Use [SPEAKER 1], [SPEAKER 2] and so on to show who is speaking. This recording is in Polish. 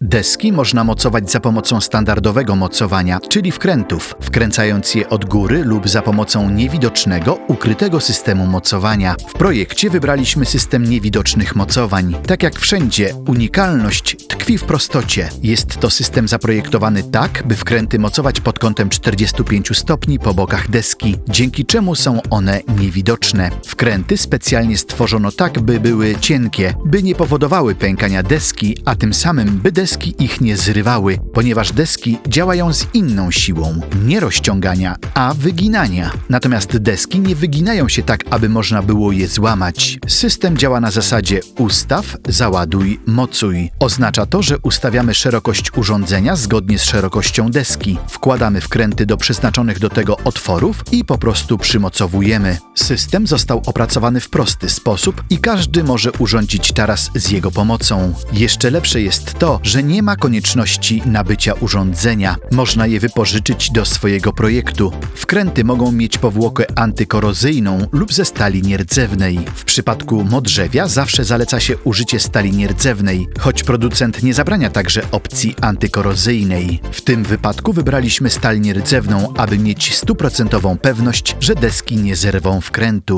[SPEAKER 1] Deski można mocować za pomocą standardowego mocowania, czyli wkrętów, wkręcając je od góry lub za pomocą niewidocznego, ukrytego systemu mocowania. W projekcie wybraliśmy system niewidocznych mocowań. Tak jak wszędzie, unikalność tkwi w prostocie. Jest to system zaprojektowany tak, by wkręty mocować pod kątem 45 stopni po bokach deski, dzięki czemu są one niewidoczne. Wkręty specjalnie stworzono tak, by były cienkie, by nie powodowały pękania deski, a tym samym by deski ich nie zrywały, ponieważ deski działają z inną siłą, nie rozciągania, a wyginania. Natomiast deski nie wyginają się tak, aby można było je złamać. System działa na zasadzie ustaw, załaduj, mocuj. Oznacza to, że ustawiamy szerokość urządzenia zgodnie z szerokością deski. Wkładamy wkręty do przeznaczonych do tego otworów i po prostu przymocowujemy. System został opracowany w prosty sposób i każdy może urządzić taras z jego pomocą. Jeszcze lepsze jest to, że nie ma konieczności nabycia urządzenia. Można je wypożyczyć do swojego projektu. Wkręty mogą mieć powłokę antykorozyjną lub ze stali nierdzewnej. W przypadku modrzewia zawsze zaleca się użycie stali nierdzewnej, choć producent nie zabrania także opcji antykorozyjnej. W tym wypadku wybraliśmy stal nierdzewną, aby mieć stuprocentową pewność, że deski nie zerwą wkrętu.